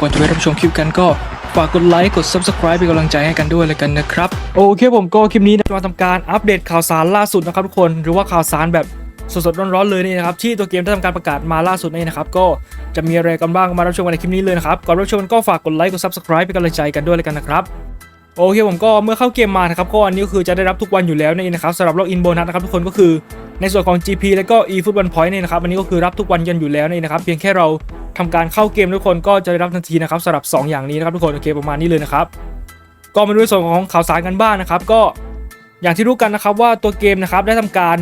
ก่อนจะไปรับชมคลิปกันก็ฝากกดไลค์กด subscribe เป็นกำลังใจให้กันด้วยเลยกันนะครับ โอเคผมก็คลิปนี้จะมาทำการอัปเดตข่าวสารล่าสุดนะครับทุกคนหรือว่าข่าวสารแบบสดๆร้อนๆเลยนี่นะครับที่ตัวเกมได้ทำการประกาศมาล่าสุดนี่นะครับก็จะมีอะไรกันบ้างมารับชมกันในคลิปนี้เลยนะครับก่อนรับชมก็ฝากกดไลค์กด subscribe เป็นกำลังใจกันด้วยเลยกันนะครับโอเคผมก็เมื่อเข้าเกมมานะครับก็อันนี้คือจะได้รับทุกวันอยู่แล้วนี่นะครับสำหรับล็อกอินโบนัสนะครับทุกคนก็คือในส่วนของ GP แล้วก็ eFootball Point นี่นะครับอันนี้ก็คือรับทุกวันกันอยู่แล้วนี่นะครับเพียงแค่เรา ทำการเข้าเกมทุกคนก็จะได้รับทันทีนะครับสำหรับ 2 อย่างนี้นะครับทุกคนโอเคประมาณนี้เลยนะครับก็มาดูในส่วนของข่าวสารกันบ้างนะครับ ก็อย่างที่รู้กันนะครับว่าตัวเกมนะครับได้ทำการ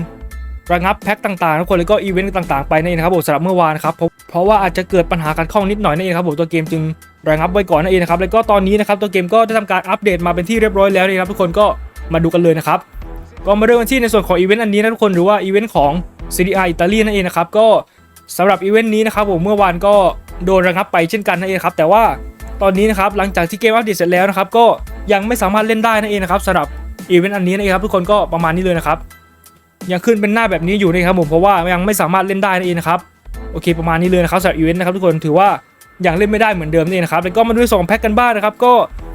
ระงับแพ็คต่างๆทุกคนแล้วก็อีเวนต์ต่างๆไปนี่นะครับผมสำหรับเมื่อวานนะครับเพราะเพราะว่าอาจจะเกิดปัญหาการคล่องนิดหน่อยนั่นเองครับผมตัวเกมจึงระงับไว้ก่อนนั่นเองนะครับแล้วก็ตอนนี้นะครับตัวเกมก็ได้ทำการอัปเดตมาเป็นที่เรียบร้อยแล้วนะครับทุกคนก็มาดูกันเลยนะครับก็มาเริ่มกันที่ในส่วนของอีเวนต์อันนี้นะทุกคนหรือว่าอีเวนต์ของซีรีอาอิตาลีนั่นเองนะครับก็ สำหรับอีเวนต์นี้นะครับผมเมื่อวานก็โดนระงับไปเช่นกันนั่นเองครับแต่ว่าตอนนี้นะครับหลังจากที่เกมอัปเดตเสร็จแล้วนะครับก็ยังไม่สามารถเล่นได้นั่นเองนะครับสำหรับอีเวนต์อันนี้นั่นเองครับ ทุกคนก็ประมาณนี้เลยนะครับยังขึ้นเป็นหน้าแบบนี้อยู่นะครับผมเพราะว่ายังไม่สามารถเล่นได้นั่นเองนะครับโอเคประมาณนี้เลยนะครับสำหรับอีเวนต์นะครับทุกคนถือว่ายังเล่นไม่ได้เหมือนเดิมนี่นะครับแล้วก็มาดูในส่วนของแพ็กกันบ้างนะครับก็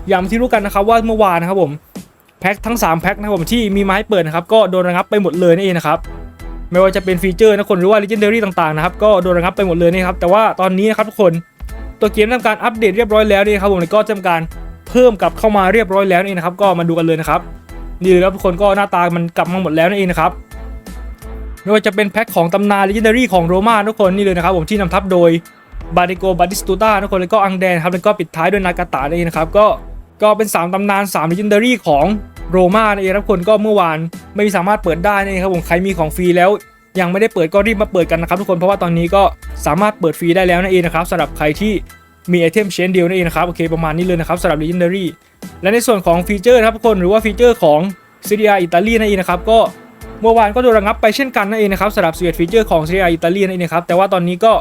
อย่างที่รู้กันนะครับว่าเมื่อวานนะครับผมแพ็กทั้ง 3 แพ็กนะครับผมที่มีมาให้เปิดนะครับก็โดนระงับไปหมดเลยนี่เองนะครับ ไม่ว่าจะเป็นฟีเจอร์นะคนหรือว่า legendary ต่างๆนะครับก็โดนระงับไปหมดเลยนี่ครับแต่ว่าตอนนี้นะครับทุกคนตัวเกมทำการอัปเดตเรียบร้อยแล้วนี่ครับผมแล้วก็จะทำการเพิ่มกลับเข้ามาเรียบร้อยแล้วนี่นะครับ ก็มาดูกันเลยนะครับนี่เลยครับทุกคนก็หน้าตามันกลับมาหมดแล้วนั่นเองนะครับไม่ว่าจะเป็นแพ็คของตำนาน legendary ของโรม่าทุกคนนี่เลยนะครับผมที่นำทัพโดยบาริโกบาดิสตูต้าทุกคนแล้วก็อังแดนครับแล้วก็ปิดท้ายด้วยนากาตะนั่นเองนะครับก็ก็เป็น 3ตำนาน3 legendary ของโรม่านั่นเองครับคนก็เมื่อวาน ไม่สามารถเปิดได้นั่เองครับผมใครมีของฟรีแล้ว ยังไม่ได้เปิดก็รีบมาเปิดกันนะครับทุกคนเพราะว่าตอนนี้ก็สามารถเปิดฟรีได้แล้วนั่นเองนะครับสำหรับใครที่มีไอเทมเชนเดียวนั่นเองนะครับโอเคประมาณนี้เลยนะครับสำหรับ legendary และในส่วนของฟีเจอร์ครับทุกคนหรือว่าฟีเจอร์ของซีเรียอิตาลีนั่นเองนะครับก็เมื่อวานก็โดนระงับไปเช่นกันนั่นเองนะครับสำหรับ11ฟีเจอร์ของซีเรียอิตาลีนั่นเองครับแต่ว่าตอนนี้ก็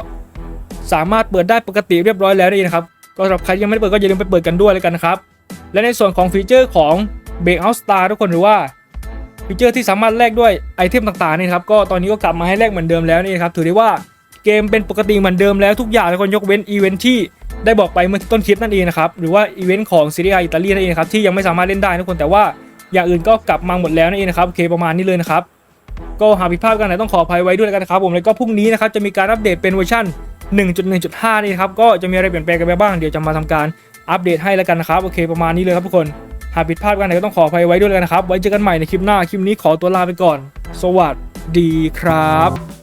สามารถเปิดได้ปกติเรียบร้อยแล้วนี่นะครับก็สำหรับใครยังไม่ได้เปิดก็อย่าลืมไปเปิดกันด้วยแล้วกันนะครับและในส่วนของฟีเจอร์ของ b r e a k o u t Star ทุกคนหรือว่า ฟีเจอร์ที่สามารถแลกด้วยไอเทมต่างๆนี่ครับก็ตอนนี้ก็กลับมาให้แลกเหมือนเดิมแล้วนี่ครับถือได้ว่าเกมเป็นปกติเหมือนเดิมแล้วทุกอย่างทุกคนยกเว้นอีเวนท์ที่ได้บอกไปเมื่อต้นคลิปนั่นเองนะครับหรือว่าอีเวนต์ของซีรีส์อิตาลีนั่นเองครับที่ยังไม่สามารถเล่นได้ทุกคนแต่ว่าอย่างอื่นก็กลับมาหมดแล้วนั่นเองนะครับโอเคประมาณนี้เลยนะครับก็หากผิดพลาดกันไหนต้องขออภัยไว้ด้วยกันนะครับผมแล้วก็พรุ่งนี้นะครับจะมีการอัปเดตเป็นเวอร์ชัน1.1.5 นี่ครับก็จะมีอะไรเปลี่ยนแปลงกันไปบ้างเดี๋ยวจะมาทำการอัปเดตให้แล้วกันนะครับโอเคประมาณนี้เลยครับทุกคน หากผิดพลาดกันไหนก็ต้องขออภัยไว้ด้วยกันนะครับ ไว้เจอกันใหม่ในคลิปหน้า คลิปนี้ขอตัวลาไปก่อน สวัสดีครับ